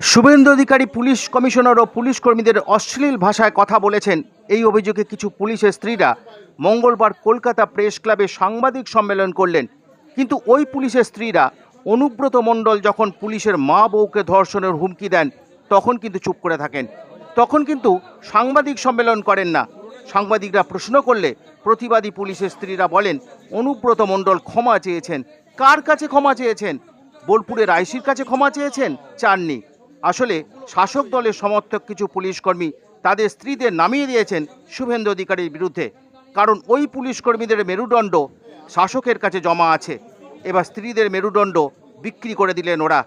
Suvendu Adhikari, police commissioner ও police কর্মীদের অশ্লীল ভাষায় কথা বলেছেন। এই অভিযোগে কিছু পুলিশের স্ত্রীরা মঙ্গলবার কলকাতা প্রেস ক্লাবে সাংবাদিক সম্মেলন করলেন। কিন্তু ওই পুলিশের স্ত্রীরা অনুব্রত মণ্ডল যখন পুলিশের মা বউকে ধর্ষণের হুমকি দেন, তখন কিন্তু চুপ করে থাকেন। তখন কিন্তু সাংবাদিক সম্মেলন করেন না। সাংবাদিকরা প্রশ্ন করলে প্রতিবাদী পুলিশের স্ত্রীরা বলেন, অনুব্রত মণ্ডল ক্ষমা চেয়েছেন। কার কাছে ক্ষমা চেয়েছেন? বোলপুরের আইসির কাছে ক্ষমা চেয়েছেন? চাননি। আসলে শাসক দলের সমর্থক কিছু পুলিশ কর্মী তাদের স্ত্রীদের নামিয়ে দিয়েছেন শুভেন্দু অধিকারীর বিরুদ্ধে। কারণ ওই পুলিশ কর্মীদের মেরুদণ্ড শাসকের কাছে জমা আছে। এবার স্ত্রীদের মেরুদণ্ড বিক্রি করে দিলেন ওরা।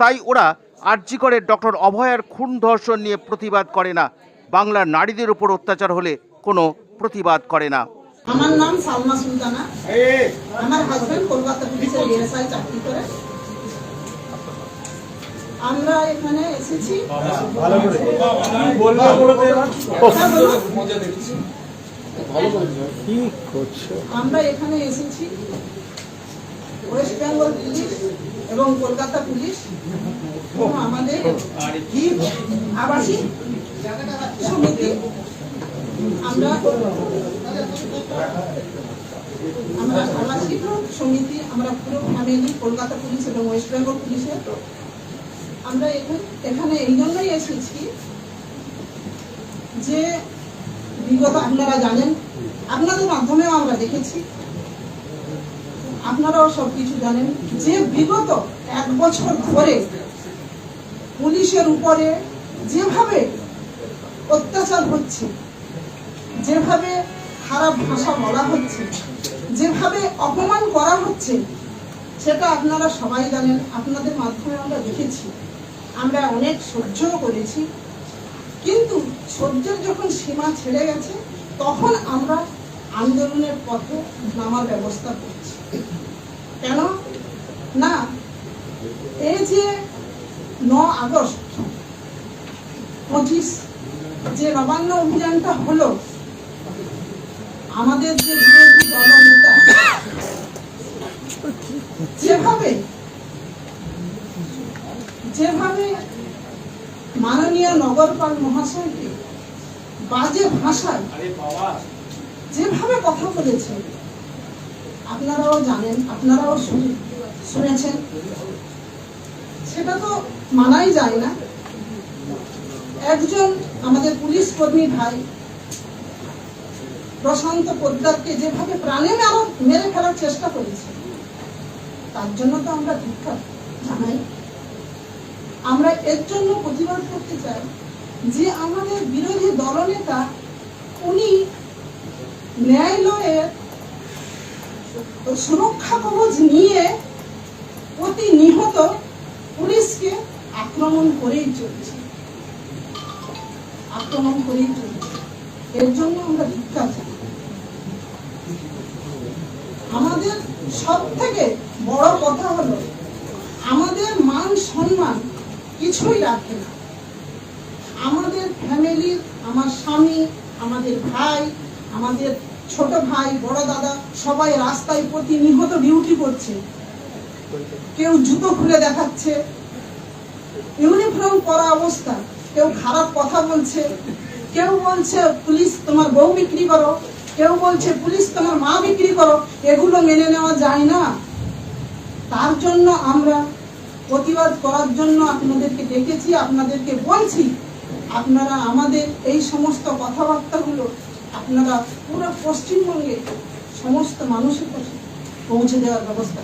তাই ওরা আর্যিকরের ডক্টর অভয়ার খুন ধর্ষণ নিয়ে প্রতিবাদ করে না। বাংলার নারীদের উপর অত্যাচার হলে কোনো প্রতিবাদ করে না। আমার নাম সালমা সুলতানা। আমার হাজবেন্ড কলকাতা পুলিশের এএসআই চাকরি করে। আমরা এখানে এসেছি। আমরা এখানে এসেছি। ওয়েস্ট বেঙ্গল পুলিশ এবং কলকাতা পুলিশ আমাদের আবাসিক সমিতি। আমরা আমরা আবাসিক সমিতি আমরা পুরো ফ্যামিলি কলকাতা পুলিশ এবং ওয়েস্ট বেঙ্গল পুলিশের আমরা এখানে এই জন্যই এসেছি যে বিগত আপনারা জানেন, আপনাদের মাধ্যমেও আমরা দেখেছি। আপনারাও সব কিছু জানেন যে বিগত এক বছর ধরে পুলিশের উপরে যেভাবে অত্যাচার হচ্ছে, যেভাবে খারাপ ভাষা বলা হচ্ছে, যেভাবে অপমান করা হচ্ছে, সেটা আপনারা সবাই জানেন, আপনাদের মাধ্যমে আমরা দেখেছি। আমরা অনেক সহ্যও করেছি। কিন্তু সহ্যের যখন সীমা ছেড়ে গেছে, তখন আমরা আন্দোলনের পথে নামার ব্যবস্থা করছি। কেন? না, এই যে ন আগস্ট, পঁচিশ যে নবান্ন অভিযানটা হলো, আমাদের যে বিরোধী দলনেতা যেভাবে যেভাবে মাননীয় নগরপাল মহাশয়কে বাজে ভাষায় যেভাবে কথা বলেছে আপনারাও জানেন আপনারাও শুনে- শুনেছেন। সেটা তো মানাই যায় না। একজন আমাদের পুলিশ কর্মী ভাই প্রশান্ত পোদ্দারকে যেভাবে প্রাণে মেরা- মেরে ফেলার চেষ্টা করেছে তার জন্য তো আমরা ধিক্ষার জানাই। আমরা এর জন্য প্রতিবাদ করতে চাই যে আমাদের বিরোধী দলনেতা, উনি ন্যায়ালয়ের সুরক্ষা কবচ নিয়ে অতি নিহত পুলিশকে আক্রমণ করেই চলছে। আক্রমণ করেই চলছে। এর জন্য আমরা ভিক্ষা চাই। আমাদের সব থেকে বড় কথা হলো, আমাদের মান সম্মান কিছুই রাখে না। আমাদের ফ্যামিলির আমার স্বামী, আমাদের ভাই, আমাদের ছোট ভাই, বড় দাদা, সবাই রাস্তায় প্রতিনিহত ডিউটি করছে। কেউ জুতো খুলে দেখাচ্ছে। ইউনিফর্ম পরা অবস্থা। কেউ খারাপ কথা বলছে। কেউ বলছে, পুলিশ তোমার বউ বিক্রি করো। কেউ বলছে, পুলিশ তোমার মা বিক্রি করো। এগুলো মেনে নেওয়া যায় না। তার জন্য আমরা প্রতিবাদ করার জন্য আপনাদেরকে ডেকেছি, আপনাদেরকে বলছি, আপনারা আমাদের এই সমস্ত কথাবার্তাগুলো আপনারা পুরো পশ্চিমবঙ্গে সমস্ত মানুষের কাছে পৌঁছে দেওয়ার ব্যবস্থা।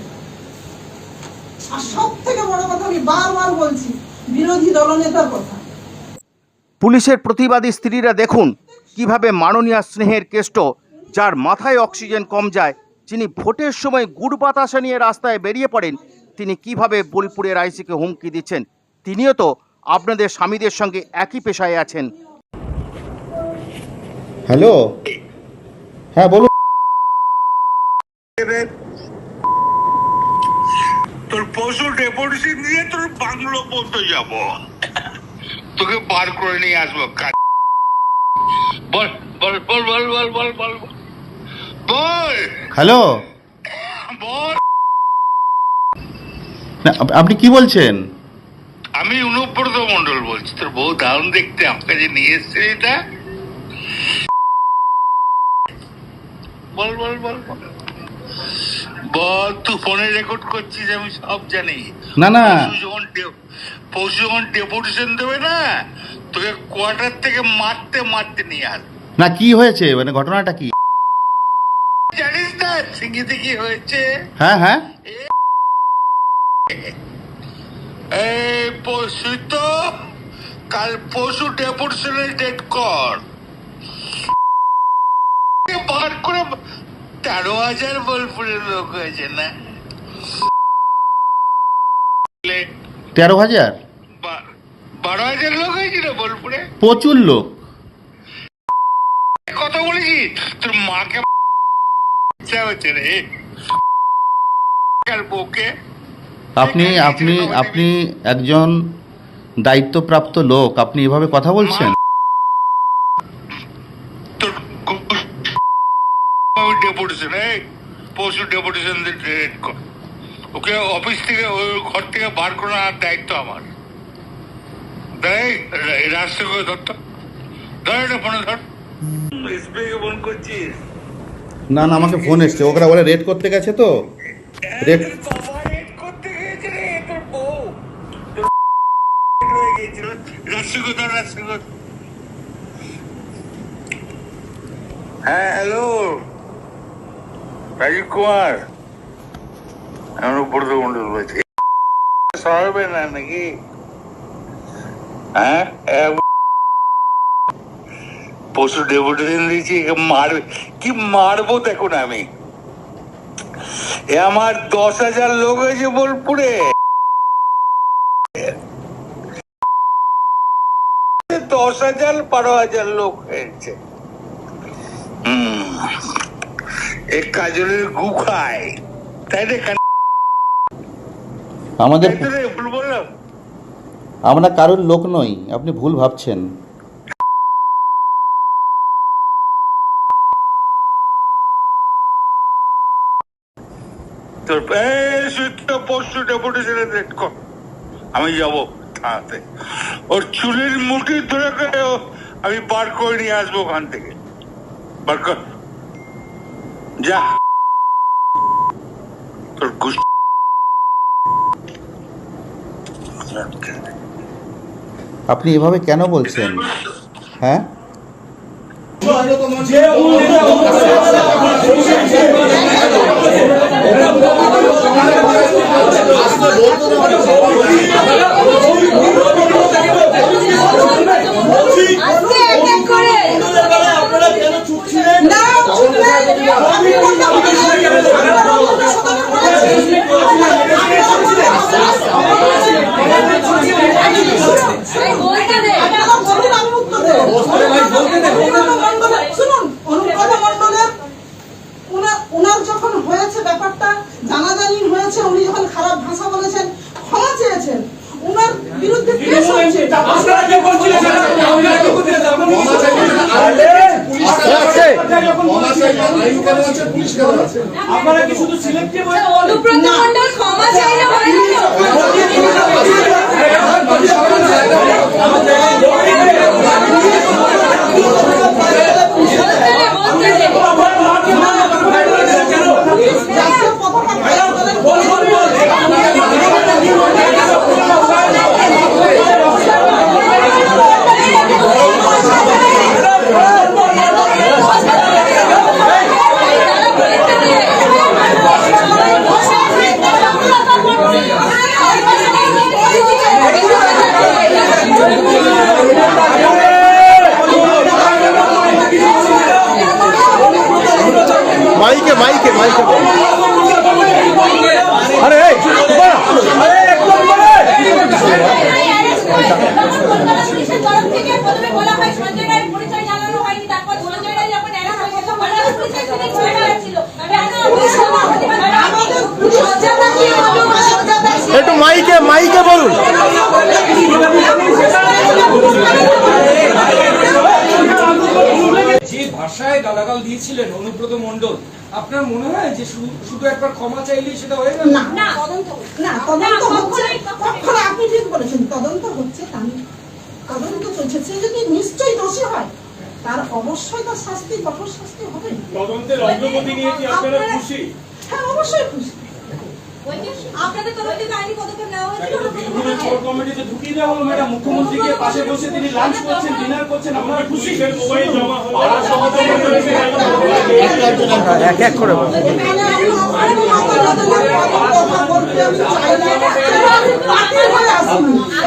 আর সব থেকে বড় কথা আমি বারবার বলছি, বিরোধী দলনেতার কথা পুলিশের প্রতিবাদী স্ত্রীরা দেখুন কীভাবে মাননীয় স্নেহের কেষ্ট, যার মাথায় অক্সিজেন কম যায়, যিনি ভোটের সময় গুড় বাতাসা নিয়ে রাস্তায় বেরিয়ে পড়েন তিনি কীভাবে বোলপুরের আইসিকে হুমকি দিচ্ছেন তিনিও তো আপনাদের স্বামীদের সঙ্গে একই পেশায় আছেন। হ্যালো? হ্যাঁ বলুন। তোর পশু ডেপুটেশন নিয়ে তোর বাংলো পড়তে যাব। তোকে বার করে নিয়ে আসব বল বল বল বল বল বল বল। বল। হ্যালো? বল। না আপনি কি বলছেন? আমি অনুব্রত মন্ডল বলছি তোর বউ দারুণ দেখতে আমাকে যে নিয়ে এসছে এটা? বল বল বল বল। তুই ফোনে রেকর্ড করছিস আমি সব জানি। না না। যখন পরশু যখন ডেপুটেশন দেবে না তোকে কোয়ার্টার থেকে মারতে মারতে নিয়ে আস। না কি হয়েছে? মানে ঘটনাটা কি? জানিস না সিঙ্গিতে কি হয়েছে? হ্যাঁ হ্যাঁ। এই পরশু তো কাল পরশু ডেপুটেশনের ডেট কর। বার করে তেরো হাজার বোলপুরের লোক হয়েছে না? তেরো হাজার? বারো হাজার লোক বোলপুরে? প্রচুর লোক। কথা বলেছি তোর মাকে হচ্ছে রে। আর বউকে? আপনি আপনি আপনি একজন দায়িত্বপ্রাপ্ত লোক আপনি এভাবে কথা বলছেন? তোর ডেপুটেশন এই পরশু ডেপুটেশন ওকে অফিস থেকে ওই ঘর থেকে বার করার দায়িত্ব আমার। ধরতো ধর এটা ফোনে ধর। এসবিআই ফোন করছিস? না না আমাকে ফোন এসছে। ওরা বলে রেড করতে গেছে তো? রেড আরে বাবা, রেড করতে গিয়েছে রে, তোর বউ। তোর হয়ে গিয়েছিল। রাস্তা করে ধর, রাস্তা করে। হ্যাঁ হ্যালো রাজীব কুমার। আমার উপর তো মন্ডল বলছি সরাবে না নাকি? হ্যাঁ? পশু ডেপুটেশন দিয়েছি মারবে। কি মারবো দেখুন আমি। এ আমার দশ হাজার লোক হয়েছে বোলপুরে। দশ হাজার বারো হাজার লোক হয়েছে এ কাজলের গু খায়। তাই রে আমাদের ভুল বললাম। আমরা কারোর লোক নই আপনি ভুল ভাবছেন। তোর পরশু ডেপুটেশনে আমি যাব। থানাতে ওর চুলের মুঠি ধরে করে আমি বার করে নিয়ে আসব ওখান থেকে। বার কর। যা। তোর গুস আপনি এভাবে কেন বলছেন? হ্যাঁ? আজকে এক এক করে না চুপ না। আমি কোনটা বলেছি? আপনারা আমাদের সাথে বলেছি। এই বলতে দে আপনারা বলুন, আমি উত্তর দেব। অনুব্রত মণ্ডলের- শুনুন, অনুব্রত মণ্ডলের ওনার- ওনার যখন হয়েছে ব্যাপারটা জানাজানি হয়েছে উনি যখন খারাপ ভাষা বলেছেন ক্ষমা চেয়েছেন ওনার বিরুদ্ধে কেস হচ্ছে আপনারা কি বলছিলেন আপনারা কি বলছিলেন আপনারা কি শুধু সিলেক্টিভ হয়ে অনুব্রত মণ্ডল ক্ষমা চাইলে হয় না বলতে দে বলতে দে জাতীয় পতাকা ভাইরাল করেন। মাইকে মাইকে মাইকে আরে এই পুলিশের তরফ থেকে প্রথমে বলা হয় সঞ্জয় রায়ের পরিচয় জানানো হয়নি তারপর সঞ্জয় রায় যখন অ্যারেস্ট হয়েছে তখন আরও পুলিশের সাথে ছয় ছিল কেন আমাদের সজ্জাতা কি হলো সজ্জাতা একটু মাইকে বলুন। যে ভাষায় গালাগাল দিয়েছিলেন অনুব্রত মণ্ডল আপনার মনে হয় যে শুধু একবার ক্ষমা চাইলেই সেটা হয়ে গেল? না তদন্ত না তদন্ত হচ্ছে আপনি ঠিক বলেছেন তদন্ত হচ্ছে তদন্ত চলছে সে যদি নিশ্চয়ই দোষী হয় তার অবশ্যই তার শাস্তি কঠোর শাস্তি হবে। তদন্তের অগ্রগতি নিয়ে কি আপনারা খুশি? হ্যাঁ অবশ্যই খুশি। আপনাদের তরফ থেকে আইনি পদক্ষেপ নেওয়া কমিটিতে ঢুকিয়ে দেওয়া হলো ম্যাডাম। মুখ্যমন্ত্রীকে পাশে বসে তিনি লাঞ্চ করছেন ডিনার করছেন আপনারা খুশি? মোবাইল জমা পাড়া সমাজের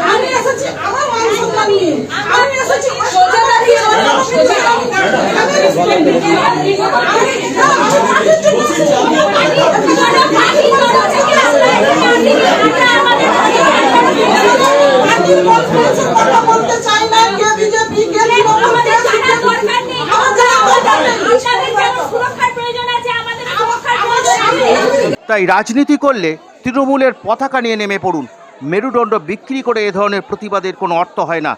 আমি এসেছি আমার মান সম্মান নিয়ে। আমি এসেছি দাঁড়িয়ে সোজা দাঁড়িয়ে পার্টি বলছে কথা বলতে চাই না কে বিজেপি কে তৃণমূল কে সিপিএম আমার জানা দরকার নেই সুরক্ষার প্রয়োজন আছে আমাদের সুরক্ষার আমাদের প্রয়োজন আছে তাই রাজনীতি করলে তৃণমূলের পতাকা নিয়ে নেমে পড়ুন। মেরুদণ্ড বিক্রি করে এ ধরনের প্রতিবাদের কোনো অর্থ হয় না।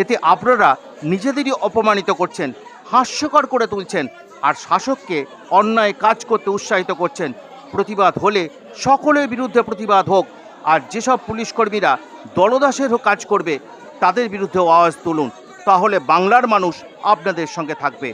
এতে আপনারা নিজেদেরই অপমানিত করছেন, হাস্যকর করে তুলছেন আর শাসককে অন্যায় কাজ করতে উৎসাহিত করছেন। প্রতিবাদ হলে সকলের বিরুদ্ধে প্রতিবাদ হোক আর যেসব পুলিশকর্মীরা দলদাসের কাজ করবে, তাদের বিরুদ্ধেও আওয়াজ তুলুন। তাহলে বাংলার মানুষ আপনাদের সঙ্গে থাকবে।